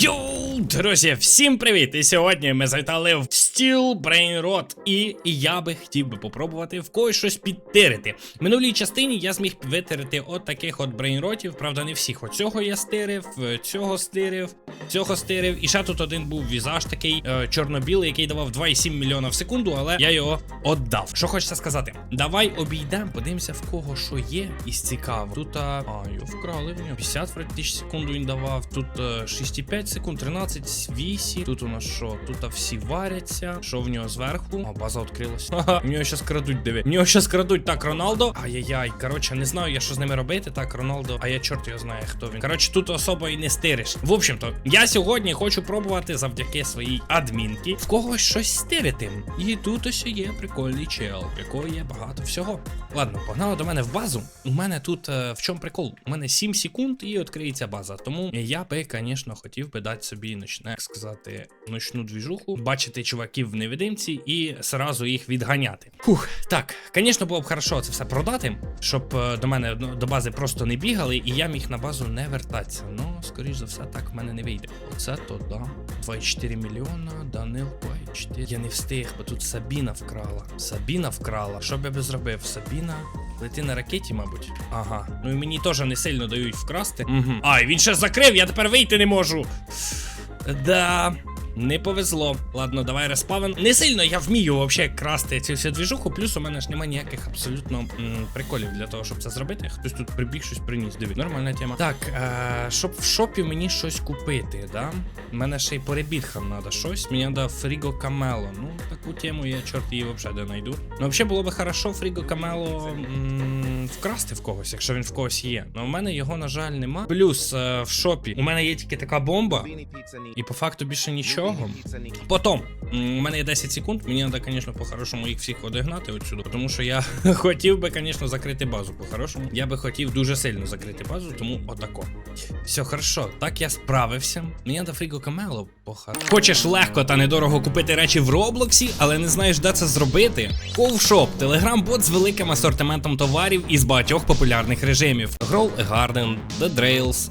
Йоу, друзі, всім привіт! І сьогодні ми завітали в Steel Brain Rot. І я би хотів би попробувати в когось щось підтирити. В минулій частині я зміг витирити от таких от брейнротів. Правда, не всіх. Оцього я стирив, е, цього стирив, цього стирив. І ще тут один був візаж такий е, чорно-білий, який давав 2,7 мільйона в секунду, але я його отдав. Що хочеться сказати? Давай обійдемо, подивимося в кого що є із цікаво. Тут а, а його вкрали в нього. 50 тисяч секунду він давав. Тут е, 6,5 секунд, 13, 8. Тут у нас що? Тут всі варяться. Що в нього зверху? А, база відкрилась. Ха-ха, в нього щас крадуть, диви. В нього щас крадуть. Так, Роналдо. Ай-яй-яй. Коротше, не знаю я, що з ними робити. Так, Роналдо. А я чорт його знає, хто він. Коротше, тут особо і не стириш. В общем-то, я сьогодні хочу пробувати завдяки своїй адмінки в когось щось стирити. І тут ось є прикольний чел, в якого є багато всього. Ладно, погнали до мене в базу. У мене тут е, в чому прикол? У мене 7 секунд і відкриється база. Тому я би, звісно, хотів би дати собі ночне, як сказати, ночну двіжуху, бачити чуваків в невидимці і сразу їх відганяти. Фух, так, звісно, було б хорошо це все продати, щоб е, до мене ну, до бази просто не бігали, і я міг на базу не вертатися. Ну, скоріш за все, так в мене не вийде. Оце то да. 2,4 мільйона, Данил 2,4. Я не встиг, бо тут Сабіна вкрала. Сабіна вкрала. Що б я би зробив? Сабіна. Лети на ракеті, мабуть. Ага. Ну і мені теж не сильно дають вкрасти. Угу. Ай, він ще закрив, я тепер вийти не можу. Да. Не повезло. Ладно, давай респавен. Не сильно я вмію вообще красти цю всю двіжуху, плюс у мене ж немає ніяких абсолютно м, приколів для того, щоб це зробити. Хтось тут прибіг щось приніс. Диві, нормальна тема. Так, е, щоб в шопі мені щось купити, да? Мене ще й по ребіткам треба щось. Мені треба Фріго Камело. Ну, таку тему я чорт її взагалі де знайду. Ну, взагалі було би хорошо Фріго Камело вкрасти в когось, якщо він в когось є. Ну, у мене його, на жаль, нема. Плюс е, в шопі у мене є тільки така бомба, і по факту більше нічого. Потім, м, у мене є 10 секунд, мені треба, звісно, по-хорошому їх всіх одігнати отсюди, тому що я хотів би, звісно, закрити базу по-хорошому. Я би хотів дуже сильно закрити базу, тому отако. Все хорошо, так я справився. Мені треба Фріго Камело похар. Хочеш легко та недорого купити речі в Роблоксі, але не знаєш, де це зробити? Ковшоп телеграм-бот з великим асортиментом товарів із багатьох популярних режимів: Grow a Garden, The Drails,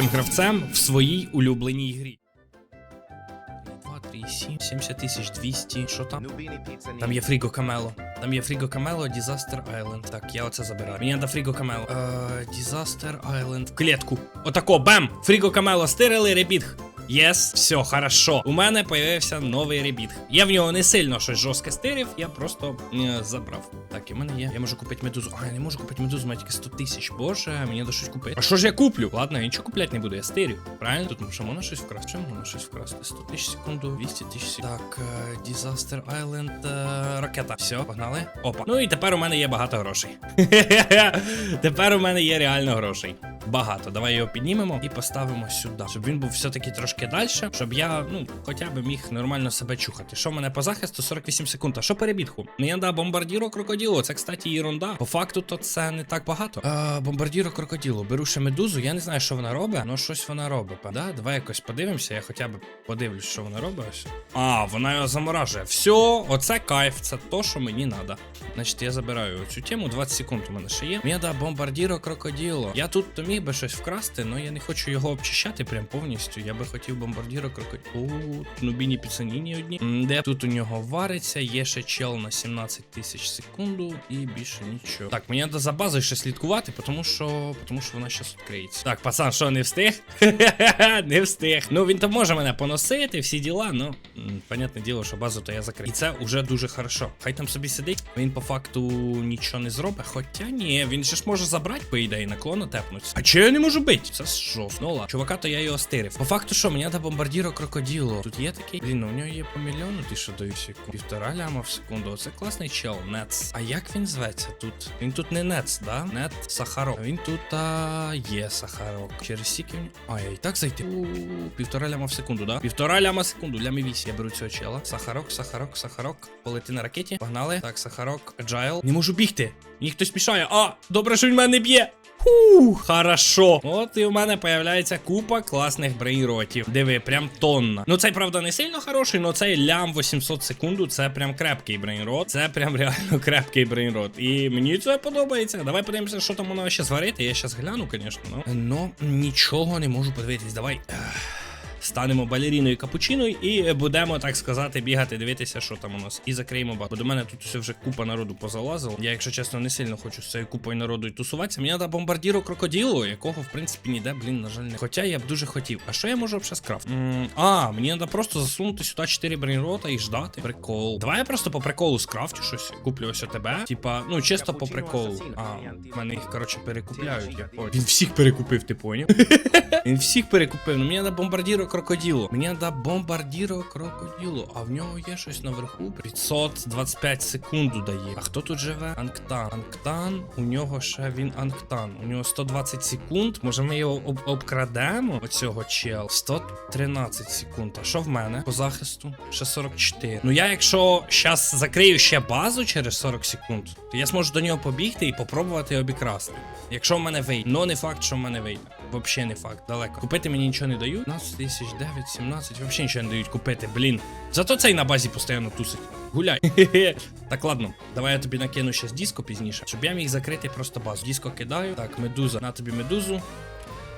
найкрутішим гравцем в своїй улюбленій грі. 2, 3, 7, 70 тисяч 200, що там? Там є Фріго Камело. Там є Фріго Камело, Дізастер Айленд. Так, я оце забираю. Мені треба Фріго Камело. Дізастер Айленд. В клітку. Отако, бем! Фріго Камело стирили, ребітг. Єс, все, хорошо. У мене появився новий ребіт. Я в нього не сильно щось жорстке стирив, я просто е, забрав. Так, і в мене є. Я можу купити медузу. А, я не можу купити медузу, має тільки 100 тисяч. Боже, мені треба щось купити. А що ж я куплю? Ладно, я нічого купляти не буду, я стирю. Правильно? Тут що можна щось вкрасти? Чому можна щось вкрасти? 100 тисяч секунду, 200 тисяч. Так, е, Disaster Island, е, ракета. Все, погнали. Опа. Ну і тепер у мене є багато грошей. тепер у мене є реально грошей. Багато. Давай його піднімемо і поставимо сюди. Щоб він був все-таки трошки далі, щоб я, ну, хоча б міг нормально себе чухати. Що в мене по захисту 48 секунд. А що перебітку? Мені да бомбардіро крокоділо. Це, кстати, ерунда. По факту, то це не так багато. А, бомбардіро крокоділо. Беру ще медузу. Я не знаю, що вона робить, але щось вона робить. Да? Давай якось подивимося. Я хоча б подивлюсь, що вона робить. А, вона його заморажує. Все, оце кайф, це то, що мені треба. Значить, я забираю цю тему. 20 секунд у мене ще є. Мені да бомбардіро крокоділо. Я тут то міг би щось вкрасти, але я не хочу його обчищати прям повністю. Я би хотів бомбардіро крокоділо. О, нубіні піцаніні одні. Де тут у нього вариться, є ще чел на 17 тисяч секунду і більше нічого. Так, мені треба за базою ще слідкувати, тому що тому що вона зараз відкриється. Так, пацан, що не встиг? не встиг. Ну він то може мене поносити, всі діла, ну понятне діло, що базу то я закрив. І це вже дуже хорошо. Хай там собі сидить. Він по факту нічого не зробить. Хоча ні, він же ж може забрати, по ідеї, наклону тепнуть. А чого я не можу бити? Це що, знову? Чувака, то я його стирив. По факту, що, мені треба бомбардіро крокоділо. Тут є такий. Блін, ну у нього є по мільйону, ти що даєш? Півтора ляма в секунду. Оце класний чел, Нец. А як він зветься тут? Він тут не Нец, да? Нет Сахарок. Він тут а, є Сахарок. Через сіки він. А, я і так зайти. У, Півтора ляма в секунду, да? Півтора ляма в секунду, лямі вісім. Я беру цього чела. Сахарок, Сахарок, Сахарок. Полети на ракеті. Погнали. Так, Сахарок, Agile. Не можу бігти. Мені хтось мішає. А, добре, що він мене б'є. Фу, хорошо. От і у мене появляється купа класних брейнротів. Диви, прям тонна. Ну цей, правда, не сильно хороший, але цей лям 800 секунду, це прям крепкий брейнрот. Це прям реально крепкий брейнрот. І мені це подобається. Давай подивимося, що там воно ще зварити. Я зараз гляну, звісно. Ну. Но нічого не можу подивитись. Давай. Станемо балеріною капучиною і будемо, так сказати, бігати, дивитися, що там у нас. І закриємо бат. Бо до мене тут все вже купа народу позалазило. Я, якщо чесно, не сильно хочу з цією купою народу і тусуватися. Мені треба бомбардіру крокоділу, якого, в принципі, ніде, блін, на жаль, не. Хоча я б дуже хотів. А що я можу взагалі скрафтити? А, мені треба просто засунути сюди 4 брейнрота і ждати. Прикол. Давай я просто по приколу скрафтю щось. Куплю ось тебе. Типа, ну чисто по приколу. А, в мене їх, коротше, перекупляють. Я. Він всіх перекупив, ти поняв? Він всіх перекупив. Ну мені треба бомбардіро крокоділу. Мені треба бомбардіро крокоділу. А в нього є щось наверху. 525 секунду дає. А хто тут живе? Анктан. Анктан. У нього ще він Анктан. У нього 120 секунд. Може ми його об обкрадемо? Оцього чел. 113 секунд. А що в мене? По захисту? Ще 44. Ну я, якщо зараз закрию ще базу через 40 секунд, то я зможу до нього побігти і попробувати обікрасти. Якщо в мене вийде. Ну не факт, що в мене вийде. Вообще не факт, далеко. Купити мені нічого не дають. 15 тисяч 9, 17, вообще нічого не дають купити, блін. Зато цей на базі постійно тусить. Гуляй. Так, ладно, давай я тобі накину ще диско пізніше, щоб я міг закрити просто базу. Диско кидаю. Так, медуза. На тобі медузу.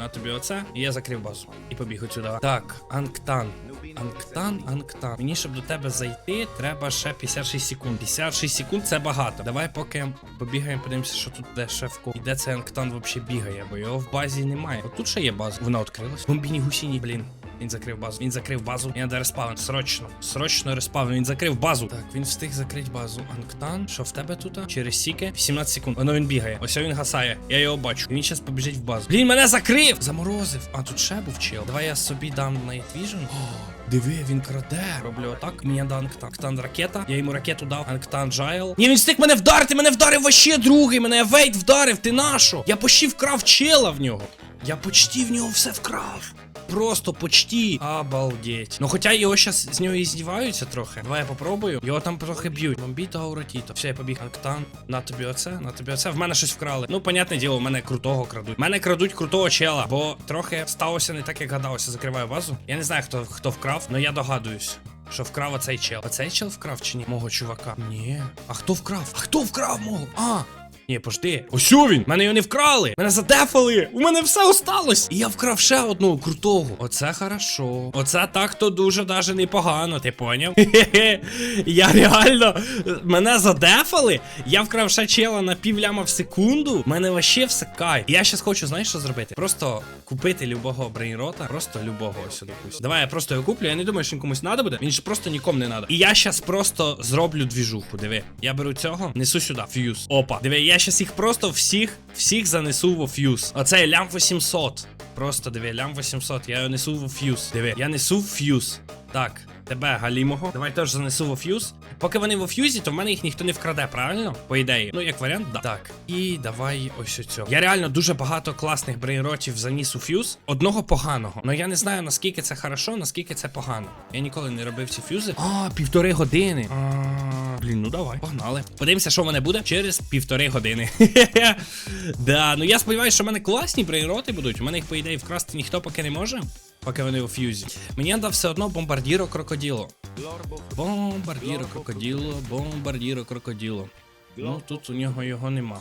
На тобі оце. І я закрив базу. І побіг отсюда. Так, Анктан. Анктан, Анктан. Мені, щоб до тебе зайти, треба ще 56 секунд. 56 секунд це багато. Давай поки побігаємо, подивимося, що тут де шефко. І де цей Анктан взагалі бігає, бо його в базі немає. От тут ще є база. Вона відкрилась. Бомбіні гусіні, блін. Він закрив базу. Він закрив базу. Мені треба респаун. Срочно. Срочно респаун. Він закрив базу. Так, він встиг закрити базу. Анктан. Що в тебе тут? Через сіки. 18 секунд. Воно він бігає. Ось він гасає. Я його бачу. Він зараз побіжить в базу. Блін, мене закрив! Заморозив. А тут ще був чел. Давай я собі дам Night Vision. Диви, він краде. Роблю отак. Мені дав Анктан. Анктан ракета. Я йому ракету дав. Анктан Джайл. Ні, він встиг мене вдарити. Мене вдарив вообще другий. Мене Вейт вдарив. Ти нащо? Я почти вкрав чела в нього. Я почти в нього все вкрав. Просто почти. Обалдеть. Ну хоча його щас з нього і здіваються трохи. Давай я попробую. Його там трохи б'ють. Бомбіто ауратіто. Все, я побіг. Анктан. На тобі оце, на тобі оце. В мене щось вкрали. Ну, понятне діло, в мене крутого крадуть. В мене крадуть крутого чела, бо трохи сталося не так, як гадалося. Закриваю базу. Я не знаю, хто хто вкрав, але я догадуюсь. Що вкрав оцей чел. Оцей чел вкрав чи ні? Мого чувака. Ні. А хто вкрав? А хто вкрав мого? А, ні, пожди. Ось він! Мене його не вкрали! Мене задефали! У мене все осталось! І я вкрав ще одного крутого. Оце хорошо. Оце так то дуже даже непогано, ти поняв? Хе-хе. Я реально. Мене задефали. Я вкрав ще чела на пів ляма в секунду. Мене вообще все кайф. Я щас хочу, знаєш, що зробити? Просто купити любого брейнрота. Просто любого ось допустим. Давай я просто його куплю. Я не думаю, що він комусь надо буде. Він ж просто нікому не надо. І я щас просто зроблю двіжуху. Диви. Я беру цього, несу сюди. Фьюз. Опа. Диви, я щас їх просто всіх, всіх занесу во фьюз. Оцей лям 800. Просто диви, лям 800. Я несу во фьюз. Диви, я несу в фьюз. Так, тебе галімого. Давай теж занесу во фьюз. Поки вони во фьюзі, то в мене їх ніхто не вкраде, правильно? По ідеї. Ну, як варіант, да. Так. І давай ось оцього. Я реально дуже багато класних брейнротів заніс у фьюз. Одного поганого. Ну я не знаю, наскільки це хорошо, наскільки це погано. Я ніколи не робив ці фьюзи. А, півтори години. А, блін, ну давай, погнали. Подивимося, що в мене буде через півтори години. да, ну я сподіваюся, що в мене класні брейнроти будуть. У мене їх, по ідеї, вкрасти ніхто поки не може. Поки вони у фьюзі. Мені надав все одно бомбардіро крокоділо. Бомбардіро крокоділо, бомбардіро крокоділо. Ну тут у нього його нема.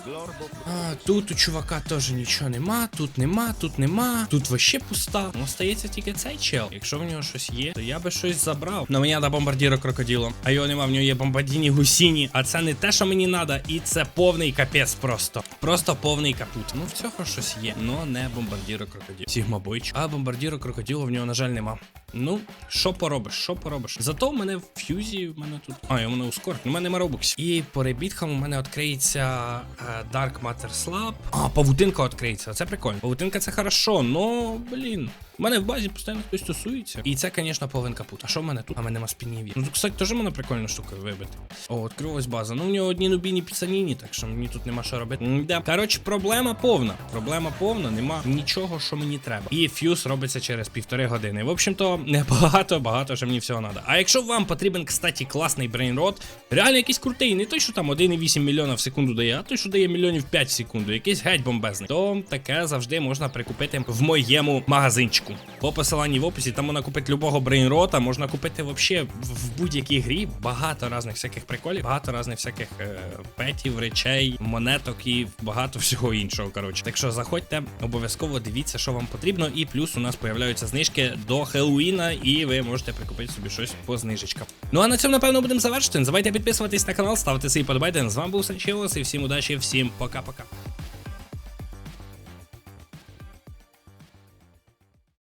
А, тут у чувака теж нічого нема, тут нема, тут нема, тут вообще пуста. Ну, остається тільки цей чел. Якщо в нього щось є, то я би щось забрав. На мені треба бомбардіро крокоділо. А його нема, в нього є бомбардіні гусіні. А це не те, що мені треба, і це повний капець просто. Просто повний капут. Ну в цього щось є. Ну не бомбардіро крокоділо. Сігма бойч. А бомбардіро крокоділо в нього, на жаль, нема. Ну, що поробиш, що поробиш. Зато в мене в фьюзі, в мене тут. А, і у мене ускорк, у мене нема. І по ребіткам у мене відкриється е, Dark Matter Slab. А, павутинка відкриється. Це прикольно. Павутинка це хорошо, но, блін. У мене в базі постійно хтось тусується. І це, звісно, половинка пут. А що в мене тут? А в мене нема спініві. Ну тут, кстати, теж можна прикольну штуку вибити. О, відкрилась база. Ну, у нього одні нубіні піцаніні, так що мені тут нема що робити. М-да. Коротше, проблема повна. Проблема повна, нема нічого, що мені треба. І фьюз робиться через півтори години. В общем-то, багато, багато що мені всього треба. А якщо вам потрібен, кстати, класний брейнрот, реально якийсь крутий, не той, що там 1,8 мільйона в секунду дає, а той, що дає мільйонів 5 в секунду, якийсь геть бомбезний, то таке завжди можна прикупити в моєму магазинчику. По посиланні в описі там можна купити любого брейнрота, можна купити вообще в будь-якій грі багато різних всяких приколів, багато різних всяких е, петів, речей, монеток і багато всього іншого. Коротше, так що заходьте, обов'язково дивіться, що вам потрібно, і плюс у нас появляються знижки до Хеллоуіна, і ви можете прикупити собі щось по знижечкам. Ну а на цьому напевно будемо завершити. Не забувайте підписуватись на канал, ставити свої подобайки. З вами був Санчелос, і всім удачі, всім пока-пока.